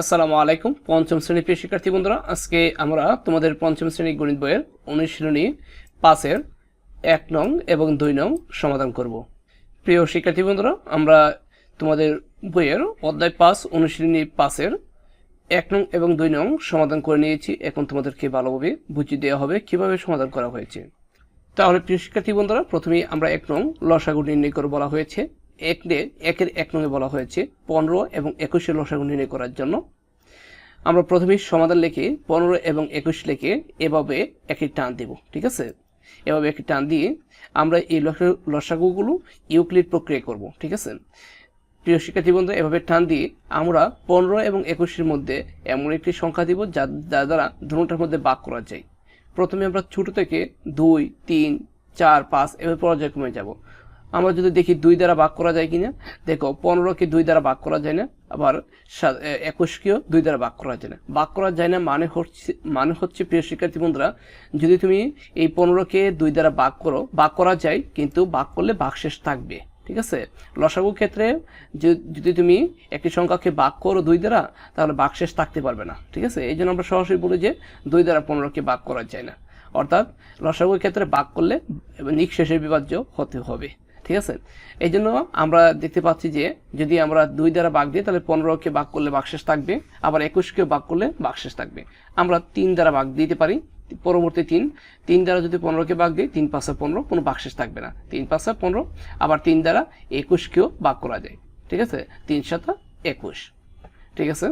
আসসালামু আলাইকুম। পঞ্চম শ্রেণি প্রিয় শিক্ষার্থী বন্ধুরা, আজকে আমরা তোমাদের পঞ্চম শ্রেণি গণিত বইয়ের অনুশীলনী পাঁচের এক নং এবং দুই নং সমাধান করব। প্রিয় শিক্ষার্থী বন্ধুরা, আমরা তোমাদের বইয়ের অধ্যায় পাঁচ অনুশীলনী পাঁচের এক নং এবং দুই নং সমাধান করে নিয়েছি। এখন তোমাদেরকে ভালোভাবে বুঝিয়ে দেওয়া হবে কীভাবে সমাধান করা হয়েছে। তাহলে প্রিয় শিক্ষার্থী বন্ধুরা, প্রথমেই আমরা এক নং লসাগু নির্ণয় করে বলা হয়েছে। এক একের এক নঙে বলা হয়েছে পনেরো এবং একুশের লসাগু নির্ণয় করার জন্য। আমরা প্রথমে সমাধান লিখে পনেরো এবং একুশ লিখে এভাবে একটি টান দেব, ঠিক আছে? এভাবে একটি টান দিয়ে আমরা এই লসা- লসাগুগুলো ইউক্লিড প্রক্রিয়া করব, ঠিক আছে? প্রিয় শিক্ষার্থী বন্ধু, এভাবে টান দিয়ে আমরা পনেরো এবং একুশের মধ্যে এমন একটি সংখ্যা দিব যা যা দ্বারা দুটার মধ্যে বাক করা যায়। প্রথমে আমরা ছোট থেকে দুই, তিন, চার, পাঁচ এভাবে পর্যায়ক্রমে যাব। আমরা যদি দেখি দুই দ্বারা ভাগ করা যায় কিনা, দেখো পনেরোকে দুই দ্বারা ভাগ করা যায় না, আবার একুশকেও দুই দ্বারা ভাগ করা যায় না। ভাগ করা যায় না মানে হচ্ছে মানে হচ্ছে, প্রিয় শিক্ষার্থী বন্ধুরা, যদি তুমি এই পনেরোকে দুই দ্বারা ভাগ করো, ভাগ করা যায়, কিন্তু ভাগ করলে ভাগশেষ থাকবে, ঠিক আছে? লসাগু ক্ষেত্রে যদি তুমি একটি সংখ্যাকে ভাগ করো দুই দ্বারা, তাহলে ভাগশেষ থাকতে পারবে না, ঠিক আছে? এই জন্য আমরা সরাসরি বলি যে দুই দ্বারা পনেরোকে ভাগ করা যায় না। অর্থাৎ লসাগুর ক্ষেত্রে ভাগ করলে নিঃশেষে বিভাজ্য হতে হবে। ঠিক আছে? এই জন্য আমরা দেখতে পাচ্ছি যে যদি আমরা দুই দ্বারা ভাগ দিই, তাহলে পনেরোকে ভাগ করলে বাকশেষ থাকবে, আবার একুশকে ভাগ করলে বাকশেষ থাকবে। আমরা তিন দ্বারা ভাগ দিতে পারি, পরবর্তী তিন। তিন দ্বারা যদি পনেরোকে ভাগ দিই, তিন পাঁচশো পনেরো, কোনো বাকশেষ থাকবে না। তিন পাঁচশো পনেরো, আবার তিন দ্বারা একুশকেও ভাগ করা যায়। ঠিক আছে? তিন শত একুশ। ঠিক আছে?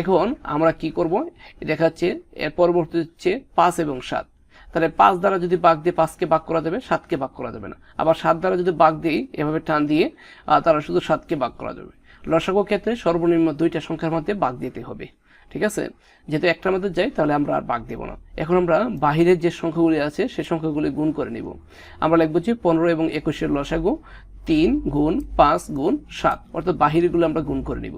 এখন আমরা কি করব? দেখা যাচ্ছে, এর পরবর্তী হচ্ছে পাঁচ এবং সাত। তাহলে পাঁচ দ্বারা যদি বাঘ দিয়ে পাঁচকে বাঘ করা যাবে, সাতকে বাঘ করা যাবে না। আবার সাত দ্বারা যদি বাঘ দিই এভাবে টান দিয়ে তারা শুধু সাতকে বাঘ করা যাবে। লসাগু ক্ষেত্রে সর্বনিম্ন দুইটা সংখ্যার মধ্যে বাঘ দিতে হবে। ঠিক আছে? যেহেতু একটার মধ্যে যাই, তাহলে আমরা আর বাঘ দেবো না। এখন আমরা বাহিরের যে সংখ্যাগুলি আছে সেই সংখ্যাগুলি গুণ করে নিব। আমরা লিখব যে পনেরো এবং একুশের লসাগু তিন গুণ পাঁচ গুণ সাত। অর্থাৎ বাহিরগুলো আমরা গুণ করে নিব।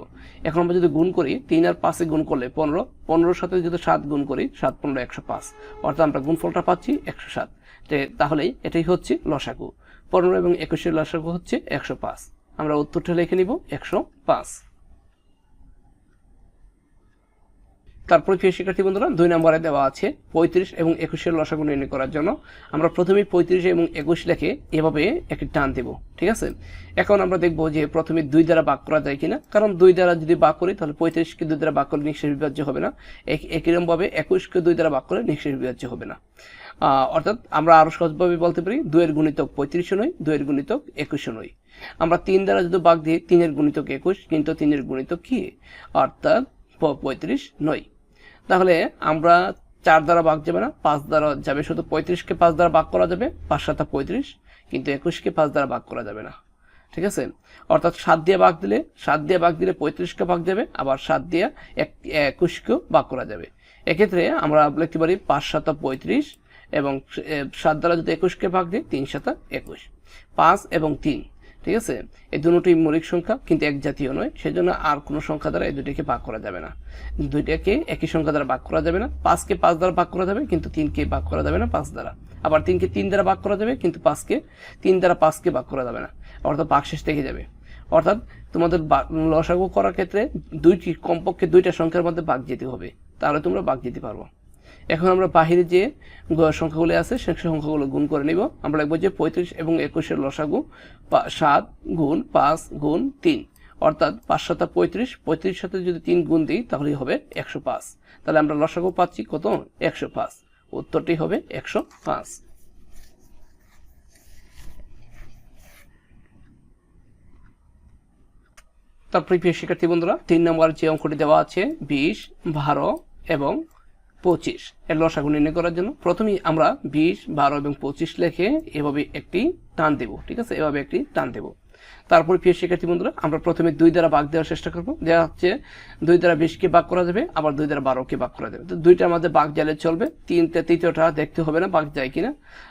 এখন আমরা যদি গুণ করি, তিন আর পাঁচে গুণ করলে পনেরো। পনেরোর সাথে যদি সাত গুণ করি, সাত পনেরো একশো পাঁচ। অর্থাৎ আমরা গুণফলটা পাচ্ছি একশো সাত। তাহলেই এটাই হচ্ছে লসাগু। পনেরো এবং একুশের লসাগু হচ্ছে একশো পাঁচ। আমরা উত্তরটা লিখে নিব, একশো পাঁচ। তারপরে প্রিয় শিক্ষার্থী বন্ধুরা, দুই নম্বরে দেওয়া আছে পঁয়ত্রিশ এবং একুশের লসাগু নির্ণয় করার জন্য। আমরা প্রথমেই পঁয়ত্রিশ এবং একুশ লেখে এভাবে একটি টান দেব, ঠিক আছে? এখন আমরা দেখব যে প্রথমে দুই দ্বারা ভাগ করা যায় কিনা। কারণ দুই দ্বারা যদি ভাগ করি, তাহলে পঁয়ত্রিশকে দুই দ্বারা ভাগ করলে নিঃশেষ বিভাজ্য হবে না। এক- একইরকমভাবে একুশকে দুই দ্বারা ভাগ করলে নিঃশেষ বিভাজ্য হবে না। অর্থাৎ আমরা আরও সহজভাবে বলতে পারি, দুইয়ের গুণিতক পঁয়ত্রিশও নয়, দুইয়ের গুণিতক একুশও নয়। আমরা তিন দ্বারা যদি ভাগ দিই, তিনের গুণিতক একুশ, কিন্তু তিনের গুণিতক কি? অর্থাৎ পঁয়ত্রিশ নয়। তাহলে আমরা চার দ্বারা ভাগ যাবে না, পাঁচ দ্বারা যাবে শুধু পঁয়ত্রিশকে পাঁচ দ্বারা ভাগ করা যাবে, পাঁচ সাতা পঁয়ত্রিশ, কিন্তু একুশকে পাঁচ দ্বারা ভাগ করা যাবে না। ঠিক আছে? অর্থাৎ সাত দিয়ে ভাগ দিলে, সাত দিয়ে ভাগ দিলে পঁয়ত্রিশকে ভাগ যাবে, আবার সাত দিয়ে এক, একুশকেও ভাগ করা যাবে। এক্ষেত্রে আমরা লিখতে পারি পাঁচ সাতা পঁয়ত্রিশ এবং সাত দ্বারা যদি একুশকে ভাগ দিই, তিন সাতা একুশ। পাঁচ এবং তিন। ঠিক আছে? এই দুটোই মৌলিক সংখ্যা, কিন্তু এক জাতীয় নয়। সেজন্য আর কোনো সংখ্যা দ্বারা এই দুটিকে ভাগ করা যাবে না। দুইটাকে একই সংখ্যা দ্বারা ভাগ করা যাবে না। পাঁচকে পাঁচ দ্বারা ভাগ করা যাবে, কিন্তু তিনকে ভাগ করা যাবে না পাঁচ দ্বারা। আবার তিনকে তিন দ্বারা ভাগ করা যাবে, কিন্তু পাঁচকে তিন দ্বারা পাঁচকে ভাগ করা যাবে না। অর্থাৎ ভাগ শেষ থেকে যাবে। অর্থাৎ তোমাদের লসাগু করার ক্ষেত্রে দুইটি কমপক্ষে দুইটা সংখ্যার মধ্যে ভাগ যেতে হবে। তাহলে তোমরা ভাগ যেতে পারব। এখন আমরা বাহিরে যে সংখ্যাগুলো আছে সেই সংখ্যাগুলো গুণ করে নিব। আমরা লিখব যে পঁয়ত্রিশ এবং একুশের লসাগু সাত গুণ পাঁচ গুণ তিন। অর্থাৎ পাঁচ সাতা পঁয়ত্রিশ পঁয়ত্রিশ সাথে যদি তিন গুণ দিই, তাহলেই হবে একশো পাঁচ। তাহলে আমরা লসাগু পাচ্ছি কত? একশো পাঁচ। উত্তরটি হবে একশো পাঁচ। তারপরে প্রিয় শিক্ষার্থী বন্ধুরা, তিন নম্বর যে অঙ্কটি দেওয়া আছে, বিশ, বারো এবং পঁচিশ এর লসাগু নির্ণয় করার জন্য প্রথমেই আমরা বিশ, বারো এবং পঁচিশ লেখে এভাবে একটি টান দেব, ঠিক আছে? এভাবে একটি টান দেব। তারপরে প্রিয় শিক্ষার্থী বন্ধুরা, আমরা প্রথমে দুই দ্বারা ভাগ দেওয়ার চেষ্টা করব। দেওয়া হচ্ছে দুই দ্বারা বিশকে ভাগ করা যাবে, আবার দুই দ্বারা বারোকে ভাগ করা যাবে। তো দুইটার মধ্যে বাঘ জালে চলবে। তিনটা, তৃতীয়টা দেখতে হবে না বাঘ যায় কিনা।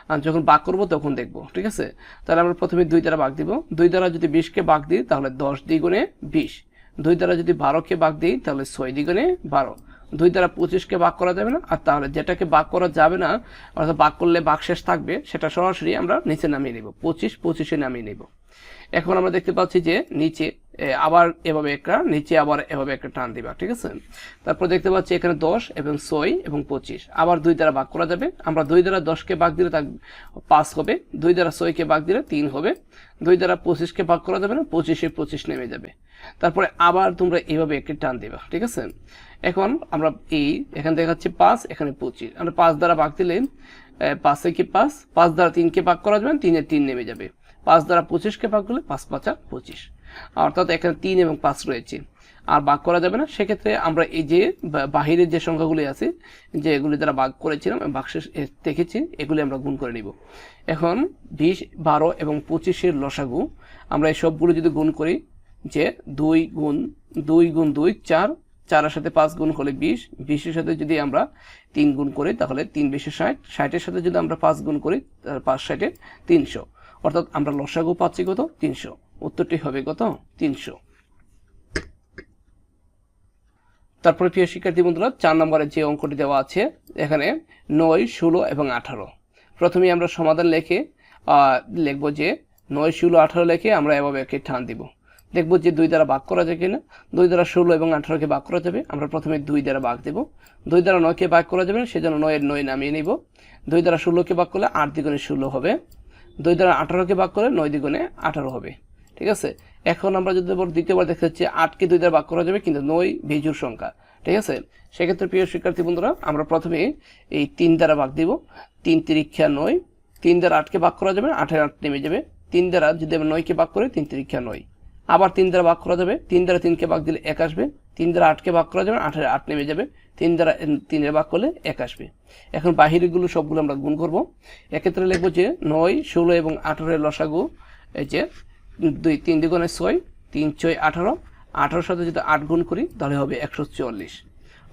আর যখন বাঘ করব তখন দেখব, ঠিক আছে? তাহলে আমরা প্রথমে দুই দ্বারা বাঘ দিব। দুই দ্বারা যদি বিশকে বাঘ দিই তাহলে দশ দ্বিগুণে বিশ। দুই দ্বারা যদি বারোকে বাঘ দিই তাহলে ছয় দ্বিগুণে বারো। দুই দ্বারা পঁচিশকে ভাগ করা যাবে না, আর তাহলে যেটাকে ভাগ করা যাবে না, অর্থাৎ ভাগ করলে ভাগ শেষ থাকবে, সেটা সরাসরি আমরা নিচে নামিয়ে নেব। পঁচিশ, পঁচিশে নামিয়ে নেব। এখন আমরা দেখতে পাচ্ছি যে নিচে আবার এভাবে একটা, নিচে আবার এভাবে একটা টান দিবা, ঠিক আছে? তারপর দেখতে পাচ্ছি এখানে দশ এবং ছয় এবং পঁচিশ। আবার দুই দ্বারা ভাগ করা যাবে। আমরা দুই দ্বারা দশকে ভাগ দিলে পাঁচ হবে, দুই দ্বারা ছয়কে ভাগ দিলে তিন হবে। দুই দ্বারা পঁচিশকে ভাগ করা যাবে না, পঁচিশে পঁচিশ নেমে যাবে। তারপরে আবার তোমরা এইভাবে একটি টান দিবা, ঠিক আছে? এখন আমরা এই, এখানে দেখাচ্ছি পাঁচ, এখানে পঁচিশ। আমরা পাঁচ দ্বারা ভাগ দিলে পাঁচে কি পাঁচ? পাঁচ দ্বারা তিনকে ভাগ করা যাবে না, তিনে তিন নেমে যাবে। পাঁচ দ্বারা পঁচিশকে ভাগ করলে পাঁচ পাঁচা পঁচিশ। অর্থাৎ এখানে তিন এবং পাঁচ রয়েছে। আর ভাগ করা যাবে না। সেক্ষেত্রে আমরা এই যে বাহিরের যে সংখ্যাগুলি আছে, যে এগুলি দ্বারা ভাগ করেছিলাম বাক্সে দেখেছি, এগুলি আমরা গুণ করে নিব। এখন বিশ, বারো এবং পঁচিশের লসাগু, আমরা এই সবগুলো যদি গুণ করি, যে দুই গুণ দুই গুণ দুই, চার, চারের সাথে পাঁচ গুণ হলে বিশ, বিশের সাথে যদি আমরা তিন গুণ করি, তাহলে তিন বিশে ষাট, ষাটের সাথে যদি আমরা পাঁচ গুণ করি পাঁচ ষাটে তিনশো। অর্থাৎ আমরা লসাগু পাচ্ছি কত? তিনশো। উত্তরটি হবে কত? তিনশো। তারপরে প্রিয় শিক্ষার্থী বন্ধুরা, চার নম্বরের যে অঙ্কটি দেওয়া আছে, এখানে নয়, ষোলো এবং আঠারো। প্রথমে আমরা সমাধান লিখে লিখব যে নয়, ষোলো, আঠারো লিখে আমরা এভাবে একে টান দিব। দেখব যে দুই দ্বারা ভাগ করা যায় কিনা। দুই দ্বারা ষোলো এবং আঠারোকে ভাগ করা যাবে। আমরা প্রথমে দুই দ্বারা ভাগ দেব। দুই দ্বারা নয়কে ভাগ করা যাবে সেজন্য নয়ের নয় নামিয়ে নিব। দুই দ্বারা ষোলোকে ভাগ করলে আট দ্বিগুণে ষোলো হবে। দুই দ্বারা আঠারোকে ভাগ করলে নয় দ্বিগুণে আঠারো হবে। ঠিক আছে? এখন আমরা যদি দ্বিতীয়বার দেখতে হচ্ছে আটকে দুই দ্বারা ভাগ করা যাবে, কিন্তু নয় বেজুর সংখ্যা। ঠিক আছে? সেক্ষেত্রে প্রিয় শিক্ষার্থী বন্ধুরা, আমরা প্রথমে এই তিন দ্বারা ভাগ দিব। তিন তিরিক্ষা নয়, তিন দ্বারা আটকে ভাগ করা যাবে আঠের আট নেমে যাবে। তিন দ্বারা যদি আমরা নয়কে ভাগ করি, তিন তিরিক্ষা নয়। আবার তিন দ্বারা ভাগ করা যাবে, তিন দ্বারা তিনকে ভাগ দিলে এক আসবে। তিন দ্বারা আটকে ভাগ করা যাবে আঠের আট নেমে যাবে। তিন দ্বারা তিনের ভাগ করলে এক আসবে। এখন বাহিরেগুলো সবগুলো আমরা গুণ করব। এক্ষেত্রে লিখব যে নয়, ষোলো এবং আঠারোর লসাগু, এই যে দুই, তিন দ্বিগুণে ছয়, তিন, ছয়, আঠারো। আঠারোর সাথে যদি আট গুণ করি, তাহলে হবে একশো চুয়াল্লিশ।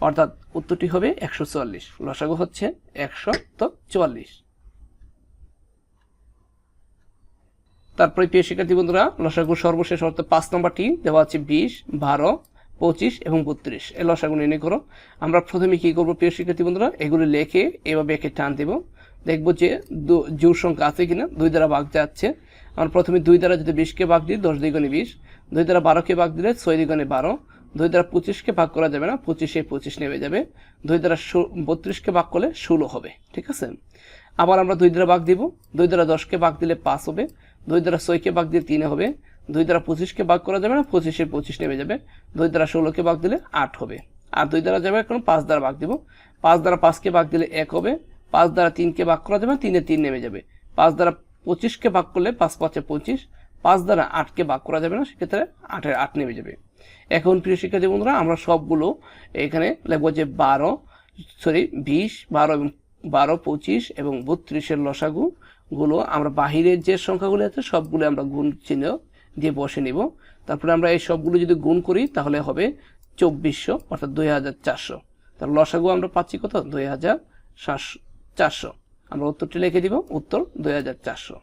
অর্থাৎ উত্তরটি হবে একশো চুয়াল্লিশ। লসাগু হচ্ছে একশো তো চুয়াল্লিশ। তারপরে প্রিয় শিক্ষার্থী বন্ধুরা লসাগু সর্বশেষ অর্থাৎ পাঁচ নম্বরটি দেওয়া আছে বিশ, বারো, পঁচিশ এবং বত্রিশ। এ লসাগু নির্ণয় করো। আমরা প্রথমে কি করব প্রিয় শিক্ষার্থী বন্ধুরা? এগুলি লেখে এভাবে একে টান দেব। দেখব যে দু- জোর সংখ্যা আছে কিনা, দুই দ্বারা ভাগ যাচ্ছে। আমরা প্রথমে দুই দ্বারা যদি বিশকে ভাগ দিই দশ দ্বিগুণে বিশ দুই দ্বারা বারোকে ভাগ দিলে ছয় দ্বিগুণে বারো দুই দ্বারা পঁচিশকে ভাগ করা যাবে না পঁচিশে পঁচিশ নেমে যাবে দুই দ্বারা বত্রিশকে ভাগ করলে ষোলো হবে ঠিক আছে আবার আমরা দুই দ্বারা ভাগ দিব দুই দ্বারা দশকে ভাগ দিলে পাঁচ হবে দুই দ্বারা ছয়কে ভাগ দিলে তিনে হবে দুই দ্বারা পঁচিশকে ভাগ করা যাবে না পঁচিশে পঁচিশ নেমে যাবে দুই দ্বারা ষোলোকে ভাগ দিলে আট হবে আর দুই দ্বারা যাবে এখন পাঁচ দ্বারা ভাগ দিব পাঁচ দ্বারা পাঁচকে ভাগ দিলে এক হবে পাঁচ দ্বারা তিনকে ভাগ করা যাবে না তিনে তিন নেমে যাবে পাঁচ দ্বারা পঁচিশকে ভাগ করলে পাঁচ পাঁচে পঁচিশ, পাঁচ দ্বারা আটকে ভাগ করা যাবে না, সেক্ষেত্রে আটের আট নেমে যাবে। এখন প্রিয় শিক্ষার্থী বন্ধুরা, আমরা সবগুলো এখানে লিখব যে বারো সরি বিশ, বারো এবং বারো, পঁচিশ এবং বত্রিশের লসাগু গুলো আমরা বাহিরের যে সংখ্যাগুলো আছে সবগুলো আমরা গুণ চিহ্ন দিয়ে বসে নিব। তারপরে আমরা এই সবগুলো যদি গুণ করি, তাহলে হবে চব্বিশশো, অর্থাৎ দুই হাজার চারশো। তার লসাগু আমরা পাচ্ছি কত? দুই হাজার সাতশো, চারশো। আমরা উত্তরটি লিখে দিব, উত্তর দুই হাজার চারশো।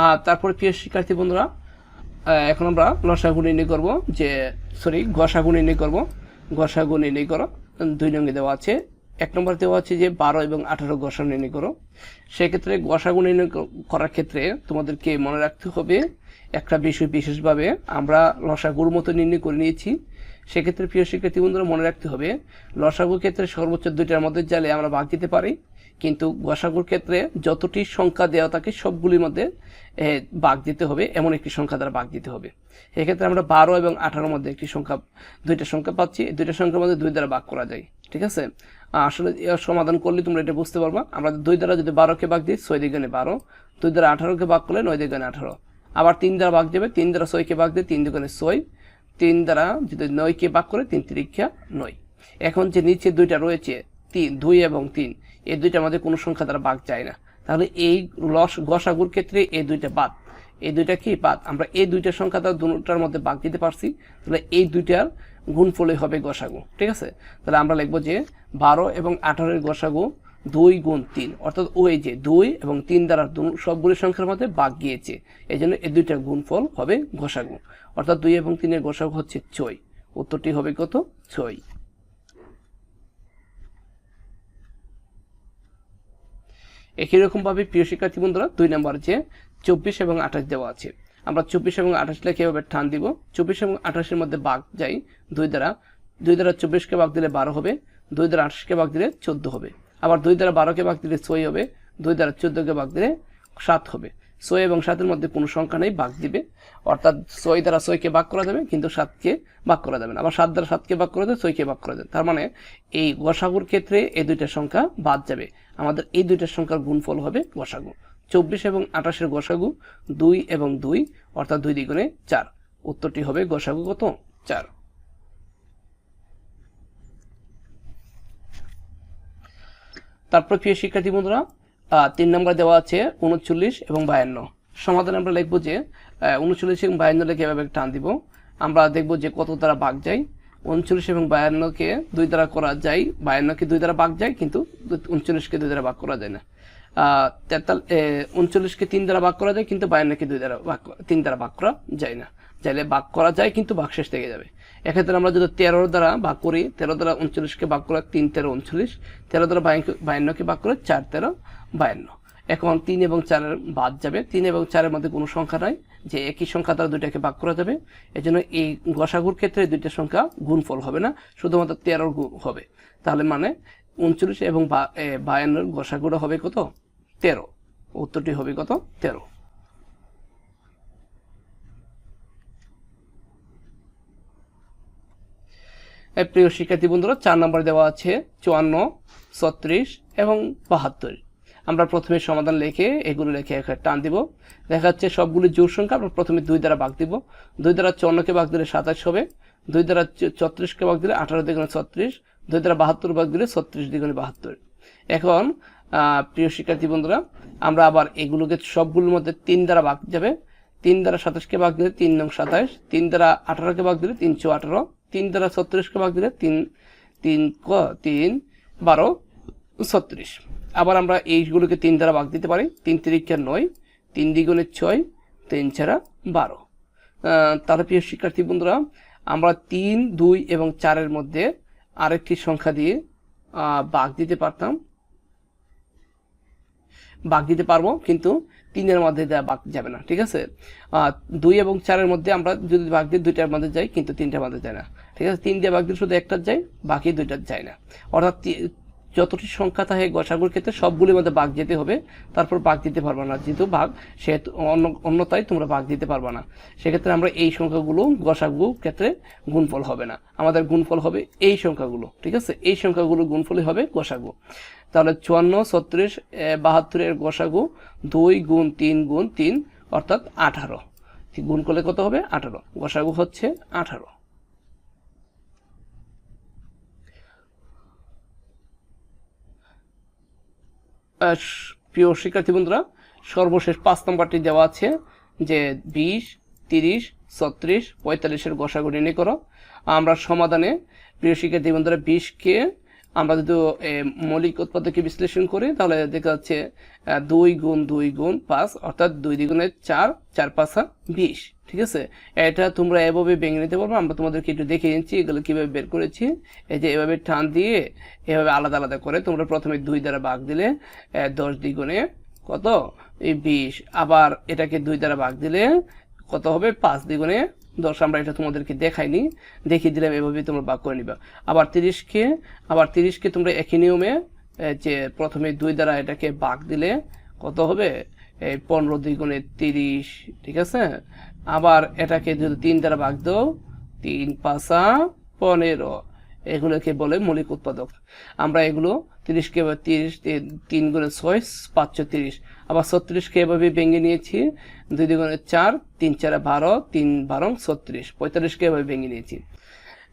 আর তারপরে প্রিয় শিক্ষার্থী বন্ধুরা এখন আমরা লসাগু নির্ণয় করব যে সরি গসাগু নির্ণয় করব। গসাগু নির্ণয় করো, দুই নঙ্গে দেওয়া আছে। এক নম্বর দেওয়া আছে যে, বারো এবং আঠারো গসা নির্ণয় করো। সেক্ষেত্রে গসাগু নির্ণয় করার ক্ষেত্রে তোমাদেরকে মনে রাখতে হবে, একটা বিষয় বিশেষভাবে আমরা লসাগুর মতো নির্ণয় করে নিয়েছি। সেক্ষেত্রে প্রিয় শিক্ষার্থী বন্ধুরা, মনে রাখতে হবে লসাগুর ক্ষেত্রে সর্বোচ্চ দুইটার মধ্যে জালে আমরা ভাগ দিতে পারি, কিন্তু গসাগুর ক্ষেত্রে যতটি সংখ্যা দেওয়া থাকে সবগুলির মধ্যে ভাগ দিতে হবে, এমন একটি সংখ্যা দ্বারা ভাগ দিতে হবে। এক্ষেত্রে আমরা বারো এবং আঠারোর মধ্যে একটি সংখ্যা, দুইটা সংখ্যা পাচ্ছি দুইটা সংখ্যার মধ্যে দুই দ্বারা ভাগ করা যায়, ঠিক আছে? আসলে সমাধান করলে তোমরা এটা বুঝতে পারবা, আমরা দুই দ্বারা যদি বারোকে ভাগ দিই, ছয় দিগানে বারো, দুই দ্বারা আঠারোকে ভাগ করলে নয় দিগানে আঠারো, আবার তিন দ্বারা ভাগ দেবে, তিন দ্বারা ছয়কে ভাগ দিয়ে তিন দিগানে ছয় তিন দ্বারা যদি নয়কে ভাগ করে তিন তিরিক্ষা নয়। এখন যে নিচে দুইটা রয়েছে, তিন, দুই এবং তিন, এই দুইটার মধ্যে কোনো সংখ্যা দ্বারা ভাগ যায় না। তাহলে এই লস, গসাগুর ক্ষেত্রে এই দুইটা বাদ। এই দুইটা কি বাদ? আমরা এই দুইটা সংখ্যা দ্বারা দুটার মধ্যে ভাগ দিতে পারছি, তাহলে এই দুইটার গুণফলে হবে গসাগু, ঠিক আছে? তাহলে আমরা লিখব যে বারো এবং আঠারোর গসাগু দুই গুণ তিন। অর্থাৎ ওই যে দুই এবং তিন দ্বারা সবগুলি সংখ্যার মধ্যে ভাগ গিয়েছে। এই জন্য এই দুইটার গুণফল হবে গসাগু অর্থাৎ দুই এবং তিনের গসাগু হচ্ছে ছয়। উত্তরটি হবে কত? ছয়। একই রকমভাবে প্রিয় শিক্ষার্থী বন্ধুরা, দুই নম্বর যে চব্বিশ এবং আঠাশ দেওয়া আছে। আমরা চব্বিশ এবং আঠাশ লেখে এভাবে টান দিব। চব্বিশ এবং আঠাশের মধ্যে বাঘ যাই। দুই দ্বারা দুই দ্বারা চব্বিশকে বাঘ দিলে বারো হবে। দুই দ্বারা আঠাশকে বাঘ দিলে চোদ্দ হবে। আবার দুই দ্বারা বারোকে বাঘ দিলে ছয় হবে, দুই দ্বারা চোদ্দকে বাঘ দিলে সাত হবে। ছয় এবং সাতের মধ্যে কোনো সংখ্যা নেই বাঘ দিবে। অর্থাৎ ছয় দ্বারা ছয়কে ভাগ করা যাবে, কিন্তু সাতকে ভাগ করা যাবে না। আবার সাত দ্বারা সাতকে ভাগ করা যাবে ছয়কে ভাগ করা যাবে। তার মানে এই গোসাগুর ক্ষেত্রে এই দুইটা সংখ্যা বাদ যাবে। আমাদের এই দুইটা সংখ্যার গুণফল হবে গসাগু। চব্বিশ এবং আঠাশের গোসাগু দুই এবং দুই, অর্থাৎ দুই দ্বিগুণে চার। উত্তরটি হবে গোসাগু কত? চার। তারপর প্রিয় শিক্ষার্থী বন্ধুরা তিন নম্বর দেওয়া আছে উনচল্লিশ এবং বায়ান্ন। সমাধান আমরা লিখব যে উনচল্লিশ এবং বায়ান্ন লিখে এভাবে টান দিব? আমরা দেখব যে কত দ্বারা ভাগ যায়। উনচল্লিশ এবং বায়ান্নকে দুই দ্বারা করা যায়। বায়ান্নকে দুই দ্বারা ভাগ যায়, কিন্তু উনচল্লিশকে দুই দ্বারা ভাগ করা যায় না। তেতাল উনচল্লিশকে তিন দ্বারা ভাগ করা যায়, কিন্তু বায়ান্নকে দুই দ্বারা ভাগ তিন দ্বারা ভাগ করা যায় না। চাইলে ভাগ করা যায়, কিন্তু ভাগ শেষ থেকে যাবে। এক্ষেত্রে আমরা যদি তেরোর দ্বারা ভাগ করি, তেরো দ্বারা উনচল্লিশকে ভাগ করে তিন তেরো উনচল্লিশ, তেরো দ্বারা বায়ান্নকে ভাগ করে চার তেরো বায়ান্ন এখন তিন এবং চারের বাদ যাবে। তিন এবং চারের মধ্যে কোনো সংখ্যা নাই, যে একই সংখ্যা দ্বারা দুইটাকে ভাগ করা যাবে। এজন্য এই গসাগুর ক্ষেত্রে দুইটা সংখ্যা গুণফল হবে না, শুধুমাত্র গুণ হবে। তাহলে মানে উনচল্লিশ এবং বায়ান্নর গসাগুটা হবে কত? তেরো। উত্তরটি হবে কত? তেরো এ, প্রিয় শিক্ষার্থী বন্ধুরা, চার নম্বর দেওয়া আছে চুয়ান্ন, ছত্রিশ এবং বাহাত্তর। আমরা প্রথমে সমাধান লিখে এগুলো লিখে এখানে টান দিব। দেখা যাচ্ছে সবগুলি জোর সংখ্যা, আমরা প্রথমে দুই দ্বারা ভাগ দিব। দুই দ্বারা চুয়ান্নকে ভাগ দিলে সাতাশ হবে। দুই দ্বারা ছত্রিশকে ভাগ দিলে আঠারো দ্বিগুণে ছত্রিশ। দুই দ্বারা বাহাত্তর ভাগ দিলে ছত্রিশ দ্বিগুণে বাহাত্তর। এখন প্রিয় শিক্ষার্থী বন্ধুরা, আমরা আবার এগুলোকে সবগুলোর মধ্যে তিন দ্বারা ভাগ যাবে। তিন দ্বারা সাতাশকে ভাগ দিলে তিন নং সাতাশ। তিন দ্বারা আঠারোকে ভাগ দিলে তিনশো আঠারো। তিন দ্বারা ছত্রিশকে ভাগ দিলে তিন তিন ক, তিন, বারো, ছত্রিশ। আবার আমরা এইগুলোকে তিন দ্বারা ভাগ দিতে পারি। তিন তিরিক্ষা নয়, তিন দ্বিগুণে ছয়, তিন ছাড়া বারো। তাহলে প্রিয় শিক্ষার্থী বন্ধুরা, আমরা তিন, দুই এবং চারের মধ্যে আরেকটি সংখ্যা দিয়ে ভাগ দিতে পারতাম। ভাগ দিতে পারব, কিন্তু তিনের মধ্যে দেওয়া ভাগ যাবে না, ঠিক আছে? দুই এবং চারের মধ্যে আমরা যদি ভাগ দিই, দুইটার মধ্যে যাই, কিন্তু তিনটার মধ্যে যায় না, ঠিক আছে? তিন দিয়ে ভাগ দিলে শুধু একটার যায়, বাকি দুইটার যায় না। অর্থাৎ যতটি সংখ্যা থাকে গসাগুর ক্ষেত্রে সবগুলির মধ্যে বাঘ যেতে হবে, তারপর বাঘ দিতে পারবে না। যেহেতু বাঘ সেহেতু অন্য, অন্যতায় তোমরা বাঘ দিতে পারবে না। সেক্ষেত্রে আমরা এই সংখ্যাগুলো গসাগু ক্ষেত্রে গুণফল হবে না। আমাদের গুণফল হবে এই সংখ্যাগুলো, ঠিক আছে? এই সংখ্যাগুলো গুণফলই হবে গসাগু। তাহলে চুয়ান্ন, ছত্রিশ বাহাত্তরের গোসাগু দুই গুণ তিন গুণ তিন, অর্থাৎ আঠারো। গুণ করলে কত হবে? আঠারো। গসাগু হচ্ছে আঠারো। প্রিয় শিক্ষার্থী বন্ধুরা, সর্বশেষ পাঁচ নম্বরটি দেওয়া আছে যে বিশ, তিরিশ, ছত্রিশ, পঁয়তাল্লিশের গসাগু নির্ণয় করো। আমরা সমাধানে প্রিয় শিক্ষার্থী বন্ধুরা বিশকে আমরা যদি মৌলিক উৎপাদকে বিশ্লেষণ করি, তাহলে দেখা যাচ্ছে দুই গুণ দুই গুণ পাঁচ, অর্থাৎ দুই দ্বিগুণে চার চার পাঁচা বিশ, ঠিক আছে? এটা তোমরা এভাবে ভেঙে নিতে পারব, আমরা তোমাদেরকে একটু দেখে নিচ্ছি এগুলো কীভাবে বের করেছি। এই যে এভাবে টান দিয়ে এভাবে আলাদা আলাদা করে তোমরা প্রথমে দুই দ্বারা ভাগ দিলে দশ দ্বিগুণে কত? এই বিশ। আবার এটাকে দুই দ্বারা ভাগ দিলে কত হবে? পাঁচ দ্বিগুণে দশ। আমরা এটা তোমাদেরকে দেখাইনি। দেখিয়ে দিলাম, এভাবে তোমরা ভাগ করে নিবা। আবার তিরিশকে আবার তিরিশকে তোমরা একই নিয়মে যে প্রথমে দুই দ্বারা এটাকে ভাগ দিলে কত হবে? এই পনেরো দ্বিগুণে তিরিশ, ঠিক আছে? আবার এটাকে যদি তিন দ্বারা ভাগ দাও, তিন পাঁচা পনেরো। এগুলোকে বলে মৌলিক উৎপাদক। আমরা এগুলো তিরিশকে তিরিশ তিন গুণে ছয়, পাঁচশো তিরিশ। আবার ছত্রিশকে এভাবে ভেঙে নিয়েছি। দুই দুগুণে চার, তিন চারে বারো, তিন বারো ছত্রিশ। পঁয়তাল্লিশকে এভাবে ভেঙে নিয়েছি।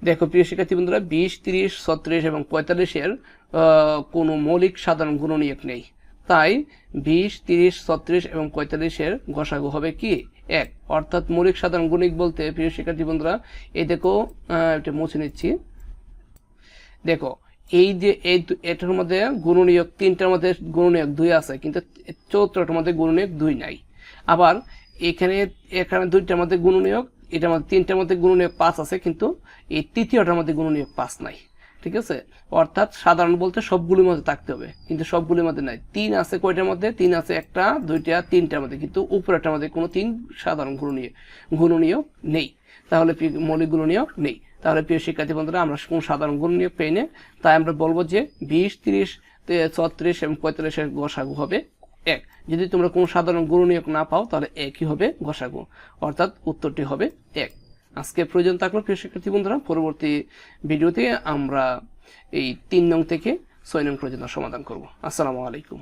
দেখো, প্রিয় শিক্ষার্থী বন্ধুরা, বিশ, তিরিশ, ছত্রিশ এবং পঁয়তাল্লিশের কোনো মৌলিক সাধারণ গুণনীয়ক নেই। তাই বিশ, তিরিশ, ছত্রিশ এবং পঁয়তাল্লিশের গসাগু হবে কি? এক। অর্থাৎ মৌলিক সাধারণ গুণিক বলতে, প্রিয় শিক্ষার্থী বন্ধুরা, এই দেখো এটা মুছে নিচ্ছি। দেখো এই যে, এই এটার মধ্যে গুণনীয়ক, তিনটার মধ্যে গুণনীয়ক দুই আছে, কিন্তু চৌত্রটার মধ্যে গুণনীয়ক দুই নাই। আবার এখানে এখানে দুইটার মধ্যে গুণনীয়ক, এটার মধ্যে তিনটার মধ্যে গুণনীয়ক পাঁচ আছে, কিন্তু এই তৃতীয়টার মধ্যে গুণনীয়ক পাঁচ নাই। ঠিক আছে? অর্থাৎ সাধারণ বলতে সবগুলির মধ্যে থাকতে হবে, কিন্তু সবগুলির মধ্যে নাই। তিন আছে কয়টার মধ্যে? তিন আছে একটা, দুইটা, তিনটার মধ্যে, কিন্তু উপরেরটার মধ্যে কোনো তিন সাধারণ গুণনীয় গুণনীয় নেই। তাহলে মৌলিক গুণনীয় নেই। তাহলে প্রিয় শিক্ষার্থী বন্ধুরা, আমরা কোন সাধারণ গুণনীয় পেয়ে নে? তাই আমরা বলব যে বিশ, তিরিশ ছত্রিশ এবং পঁয়তাল্লিশের গসাগু হবে এক। যদি তোমরা কোনো সাধারণ গুণনীয়ক না পাও, তাহলে একই হবে গসাগু। অর্থাৎ উত্তরটি হবে এক। আজকে প্রয়োজন থাকল প্রিয় শিক্ষার্থী বন্ধুরা। পরবর্তী ভিডিওতে আমরা এই তিন নং থেকে ছয় নং পর্যন্ত সমাধান করব। আসসালামু আলাইকুম।